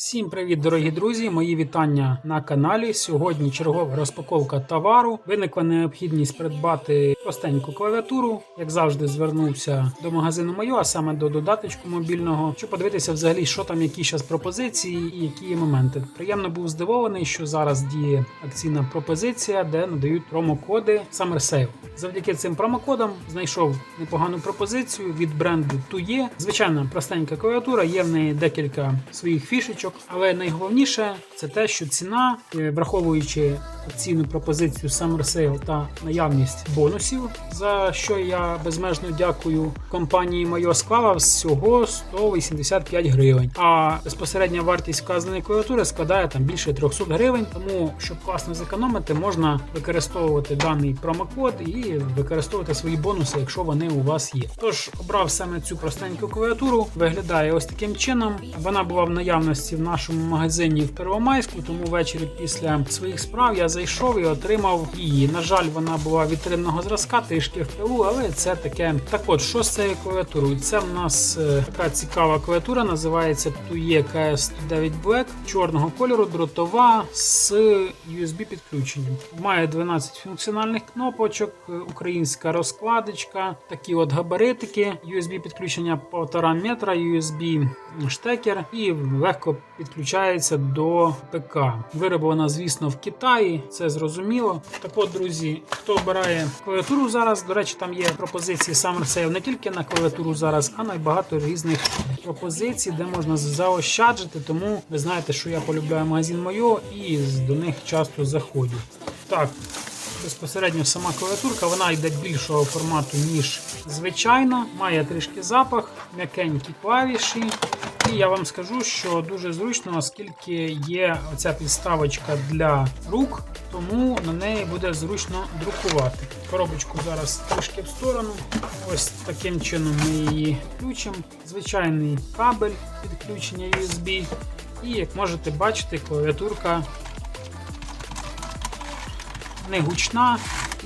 Всім привіт, дорогі друзі! Мої вітання на каналі. Сьогодні чергова розпаковка товару. Виникла необхідність придбати простеньку клавіатуру. Як завжди, звернувся до магазину Майо, а саме до додаточку мобільного, щоб подивитися взагалі, що там, які зараз пропозиції і які є моменти. Приємно був здивований, що зараз діє акційна пропозиція, де надають промокоди Summer Sale. Завдяки цим промокодам знайшов непогану пропозицію від бренду Tuye. Звичайно, простенька клавіатура, є в неї декілька своїх фішечок, але найголовніше це те, що ціна, е, враховуючи акційну пропозицію Summer Sale та наявність бонусів, за що я безмежно дякую компанії Майо склала всього 185 гривень. А безпосередня вартість вказаної клавіатури складає там більше 300 гривень. Тому, щоб класно зекономити, можна використовувати даний промокод і використовувати свої бонуси, якщо вони у вас є. Тож обрав саме цю простеньку клавіатуру. Виглядає ось таким чином. Вона була в наявності в нашому магазині в Первомайську, тому ввечері після своїх справ я зайшов і отримав її. На жаль, вона була вітринного зразка, трішки в пилу, але це таке. Так от, що з цією клавіатурою? Це в нас е, така цікава клавіатура, називається TUE KS9 Black чорного кольору, дротова з USB підключенням. Має 12 функціональних кнопочок, е, українська розкладочка, такі от габаритики, USB підключення 1,5 метра, USB штекер і легко підключається до ПК. Вироблена, звісно, в Китаї, це зрозуміло. Так от, друзі, хто обирає клавіатуру зараз, до речі, там є пропозиції Summer Sale не тільки на клавіатуру зараз, а й багато різних пропозицій, де можна заощаджити. Тому ви знаєте, що я полюбляю магазин Майо і до них часто заходжу. Так, Безпосередньо сама клавіатурка вона йде більшого формату, ніж звичайна, має трішки запах, м'якенькі клавіші. І я вам скажу, що дуже зручно, оскільки є оця підставочка для рук, тому на неї буде зручно друкувати. Коробочку зараз трішки в сторону. Ось таким чином ми її включимо. Звичайний кабель підключення USB. І як можете бачити, клавіатурка не гучна.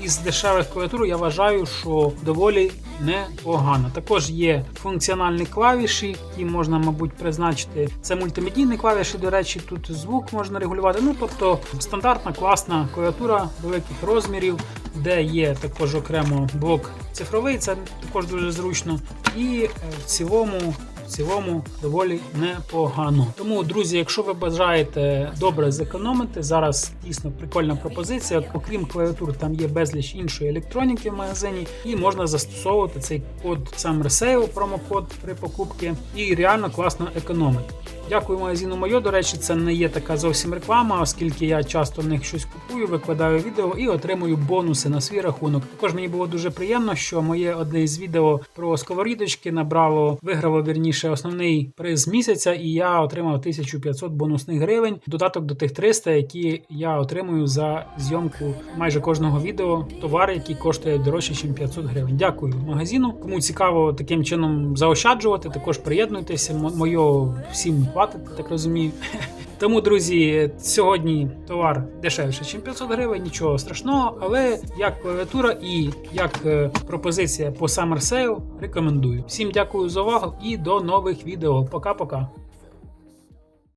Із дешевих клавіатур я вважаю, що доволі непогано. Також є функціональні клавіші, які можна, мабуть, призначити. Це мультимедійні клавіші, до речі, тут звук можна регулювати. Ну, тобто стандартна класна клавіатура великих розмірів, де є також окремо блок цифровий, це також дуже зручно. І е, в цілому. В цілому доволі непогано. Тому, друзі, якщо ви бажаєте добре зекономити, зараз дійсно прикольна пропозиція. Окрім клавіатур, там є безліч іншої електроніки в магазині, і можна застосовувати цей код Summer Sale, промокод при покупці, і реально класно економити. Дякую магазину Майо. До речі, це не є така зовсім реклама, оскільки я часто в них щось купую, викладаю відео і отримую бонуси на свій рахунок. Також мені було дуже приємно, що моє одне із відео про сковорідочки набрало, виграло вірніше основний приз місяця, і я отримав 1500 бонусних гривень. Додаток до тих 300, які я отримую за зйомку майже кожного відео. Товар, які коштує дорожче, ніж 500 гривень. Дякую магазину. Кому цікаво таким чином заощаджувати, також приєднуйтеся. М- Моє всім хватить, так розумію. Тому, друзі, сьогодні товар дешевше, ніж 500 гривень, нічого страшного, але як клавіатура і як е, пропозиція по Summer Sale рекомендую. Всім дякую за увагу і до нових відео. Пока-пока.